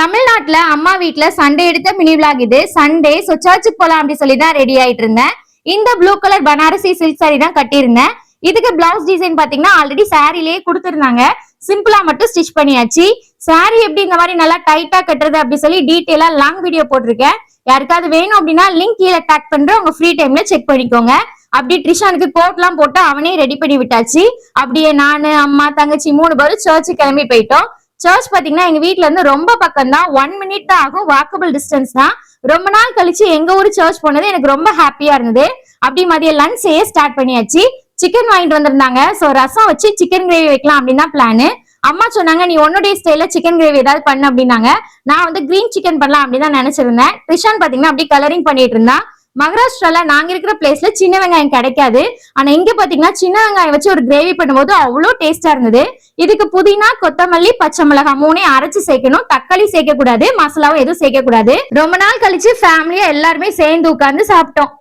தமிழ்நாட்டுல அம்மா வீட்டுல சண்டே எடுத்த மினி vlog இது. சண்டே ஸோ சர்ச்சுக்கு போலாம் அப்படி சொல்லி தான் ரெடி ஆயிட்டு இருந்தேன். இந்த blue colour Banarasi silk sari தான் கட்டியிருந்தேன். இதுக்கு பிளவுஸ் டிசைன் பாத்தீங்கன்னா ஆல்ரெடி சாரிலேயே கொடுத்துருந்தாங்க. சிம்பிளா மட்டும் ஸ்டிச் பண்ணியாச்சு. சாரி எப்படி இந்த மாதிரி நல்லா டைட்டா கட்டுறது அப்படி சொல்லி டீட்டெயிலா லாங் வீடியோ போட்டிருக்கேன். யாருக்காவது வேணும் அப்படின்னா லிங்க் கீழே டேக் பண்றேன் உங்க ஃப்ரீ டைம்ல செக் பண்ணிக்கோங்க. அப்படி ட்ரிஷானுக்கு கோட்லாம் போட்டு அவனே ரெடி பண்ணி விட்டாச்சு. அப்படியே நானு அம்மா தங்கச்சி மூணு பேரும் சர்ச்சு கிளம்பி போயிட்டோம். சர்ச் பாத்தீங்கன்னா எங்க வீட்ல இருந்து ரொம்ப பக்கம் தான் ஒன் மினிட் தான் ஆகும். வாக்கபிள் டிஸ்டன்ஸ் தான். ரொம்ப நாள் கழிச்சு எங்க ஊர் சர்ச் போனது எனக்கு ரொம்ப ஹாப்பியா இருந்தது. அப்படி மதியம் லன்ச் செய்ய ஸ்டார்ட் பண்ணியாச்சு. சிக்கன் வாங்கிட்டு வந்திருந்தாங்க. சோ ரசம் வச்சு சிக்கன் கிரேவி வைக்கலாம் அப்படின்னு தான் பிளானு அம்மா சொன்னாங்க நீ உன்னுடைய ஸ்டைல சிக்கன் கிரேவி ஏதாவது பண்ணு அப்படின்னாங்க. நான் வந்து கிரீன் சிக்கன் பண்ணலாம் அப்படின்னு தான் நினைச்சிருந்தேன். ரிஷான் பாத்தீங்கன்னா அப்படி கலரிங் பண்ணிட்டு இருந்தான். மகாராஷ்டிரால நாங்க இருக்கிற பிளேஸ்ல சின்ன வெங்காயம் கிடைக்காது. ஆனா இங்க பாத்தீங்கன்னா சின்ன வெங்காயம் வச்சு ஒரு கிரேவி பண்ணும்போது அவ்வளோ டேஸ்டா இருந்தது. இதுக்கு புதினா கொத்தமல்லி பச்சை மிளகாய் மூணையும் அரைச்சு சேர்க்கணும். தக்காளி சேர்க்க கூடாது மசாலாவும் எதுவும் சேர்க்க கூடாது ரொம்ப நாள் கழிச்சு ஃபேமிலியா எல்லாருமே சேர்ந்து உட்கார்ந்து சாப்பிட்டோம்.